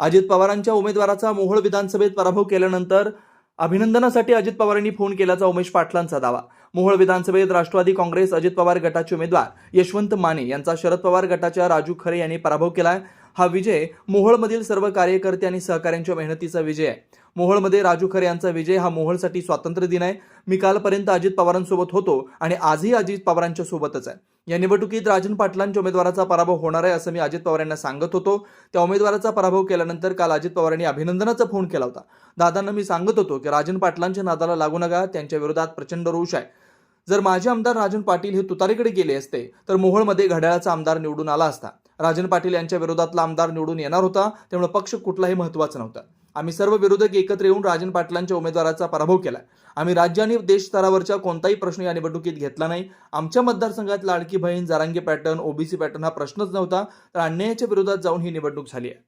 अजित पवारांच्या उमेदवाराचा मोहोळ विधानसभेत पराभव केल्यानंतर अभिनंदनासाठी अजित पवारांनी फोन केल्याचा उमेश पाटलांचा दावा. मोहोळ विधानसभेत राष्ट्रवादी काँग्रेस अजित पवार गटाचे उमेदवार यशवंत माने यांचा शरद पवार गटाच्या राजू खरे यांनी पराभव केलाय. हा विजय मोहोळमधील सर्व कार्यकर्ते आणि सहकाऱ्यांच्या मेहनतीचा विजय आहे. मोहोळमध्ये राजू खरे यांचा विजय हा मोहोळसाठी स्वातंत्र्य दिन आहे. मी कालपर्यंत अजित पवारांसोबत होतो आणि आजही अजित पवारांच्या सोबतच आहे. या निवडणुकीत राजन पाटलांच्या उमेदवाराचा पराभव होणार आहे असं मी अजित पवार यांना सांगत होतो. त्या उमेदवाराचा पराभव केल्यानंतर काल अजित पवारांनी अभिनंदनाचा फोन केला होता. दादांना मी सांगत होतो की राजन पाटलांच्या नादाला लागू नका त्यांच्या विरोधात प्रचंड रोष आहे. जर माजी आमदार राजन पाटील हे तुतारीकडे गेले असते तर मोहोळमध्ये घड्याळाचा आमदार निवडून आला असता. राजन पाटील यांच्या विरोधातला आमदार निवडून येणार होता त्यामुळे पक्ष कुठलाही महत्त्वाचा नव्हता. आम्ही सर्व विरोधक एकत्र येऊन राजन पाटलांच्या उमेदवाराचा पराभव केला. आम्ही राज्य आणि देश स्तरावरच्या कोणताही प्रश्न या निवडणुकीत घेतला नाही. आमच्या मतदारसंघात Ladki Bahin Jarange pattern OBC pattern हा प्रश्नच नव्हता. तर अन्यायाच्या विरोधात जाऊन ही निवडणूक झाली आहे.